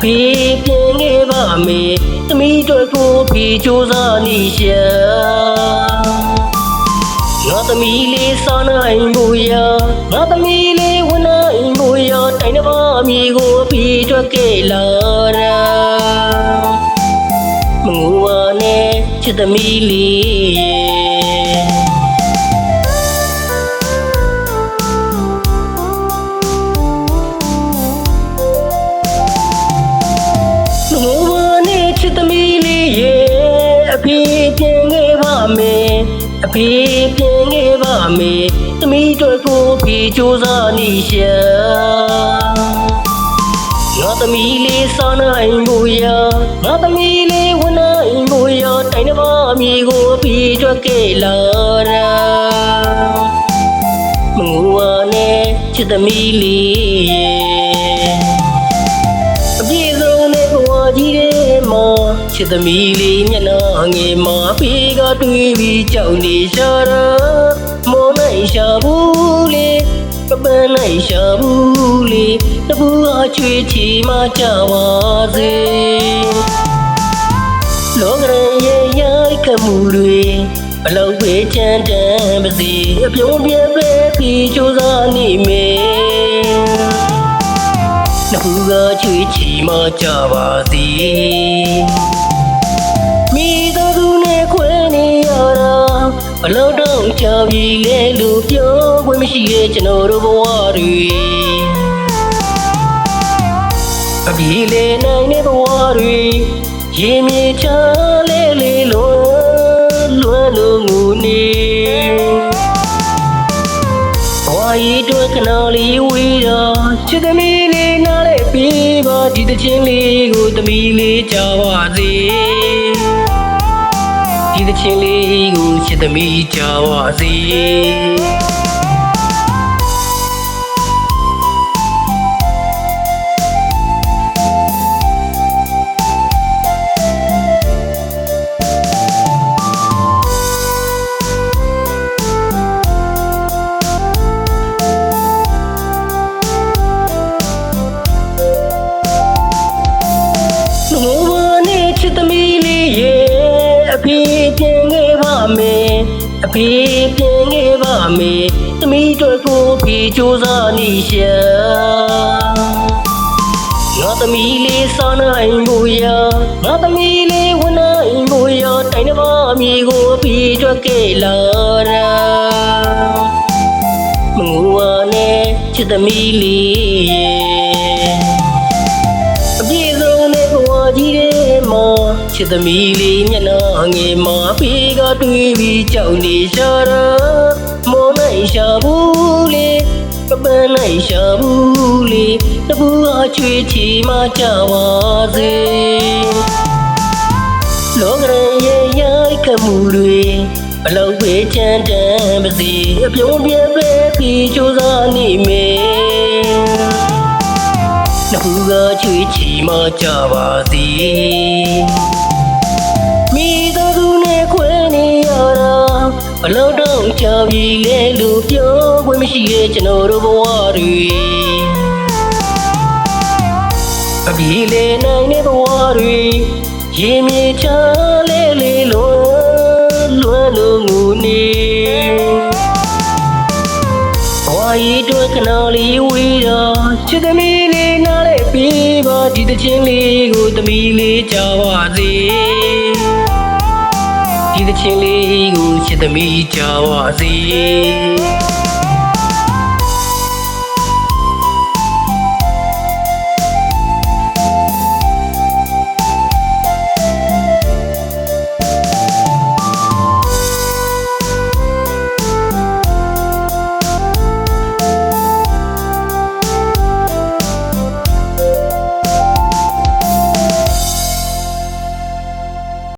ဖေပြင်ခဲ့ပါမေသမီးတို့ကိုဖေစူးစားနေရှာငါသမီးလေးစားနိုင်ဖို့ရငါသမီးလေးဝနိုင်ဖို့ရတိုင်းတစ်ပါးမြေကိုဖေတွက်ခဲ့လာတာမငူပါနဲ့ချစ်သမီးလေးရဲ့လူ ဖေပြင်ခဲ့ပါမယ်အဖေပြင်ခဲ့ပါမယ်သမီးတို့ကိုဖေစူးစားနေရှာငါသမီးလေးစားနိုင်ဖို့ရငါသမီးလေးဝနိုင်ဖို့ရတိုင်းတစ်ပါးမြေကိုဖေတွက်ခဲ့လာတာမငူပါနဲ့ချစ်သမီးလေး ချစ်သမီးလေးမျက်နှာငယ်မှာဖေးကတွေ့ပြီးကြောက်နေရှာတာမောနိုင်ရှာဘူးလေပပန်းနိုင်ရှာဘူးလေတပူအချွေချီမှကြပါစေလောကရန်ရဲ့ရိုက်ခတ်မှုတွေဘလောက်ပဲချမ်းတမ်းပါစေအပြုံးပြဲပဲပြီးစူးစမ်းနေမယ်နှခုကချွေချီမကြပါစေ လို့တော့ချပြီလေလို့ပြောခွင့်မရှိရဲ့ကျွန်တော်တို့ဘဝတွေအပြေလေနိုင်တဲ့ဘဝတွေရေမြေချလဲလေလို့လွယ်လို့ငူနေဘဝကြီးတို့ခဏလေးဝေးတော့ချစ်သမီးလေးနားလဲပြီးပါဒီတချင်းလေးကိုသမီးလေးကြားပါစေ ဒီတချင်းလေးကိုချစ်သမီးကြားပါစေ ဖေပြင်ခဲ့ပါမယ်အဖေပြင်ခဲ့ပါမယ်သမီးတို့ကိုဖေစူးစားနေရှာငါသမီးလေးစားနိုင်ဖို့ရငါသမီးလေးဝနိုင်ဖို့ရတိုင်းတစ်ပါးမြေကိုဖေတွက်ခဲ့လာတာမငူပါနဲ့ချစ်သမီးလေး ချစ်သမီးလေးမျက်နှာငယ်မှာဖေးကတွေ့ပြီးကြောက်နေရှာတာမောနိုင်ရှာဘူးလေပပန်းနိုင်ရှာဘူးလေတပူအချွေချီမှကြပါစေလောကရန်ရဲ့ရိုက်ခတ်မှုတွေဘလောက်ပဲချမ်းတမ်းပါစေအပြုံးပြဲပဲပြီးစူးစမ်းနေမယ်နှခုကချွေချီမကြပါစေ လို့တော့ချပြီလေလို့ပြောခွင့်မရှိရဲ့ကျွန်တော်တို့ဘဝတွေအပြေလေနိုင်တဲ့ဘဝတွေရေမြေချလဲလေလို့လွယ်လို့ငူနေဘဝကြီးတို့ခဏလေးဝေးတော့ချစ်သမီးလေးနားလဲပြီးပါဒီတချင်းလေးကိုသမီးလေးကြားပါစေ ဒီတချင်းလေးကိုချစ်သမီးကြားပါစေ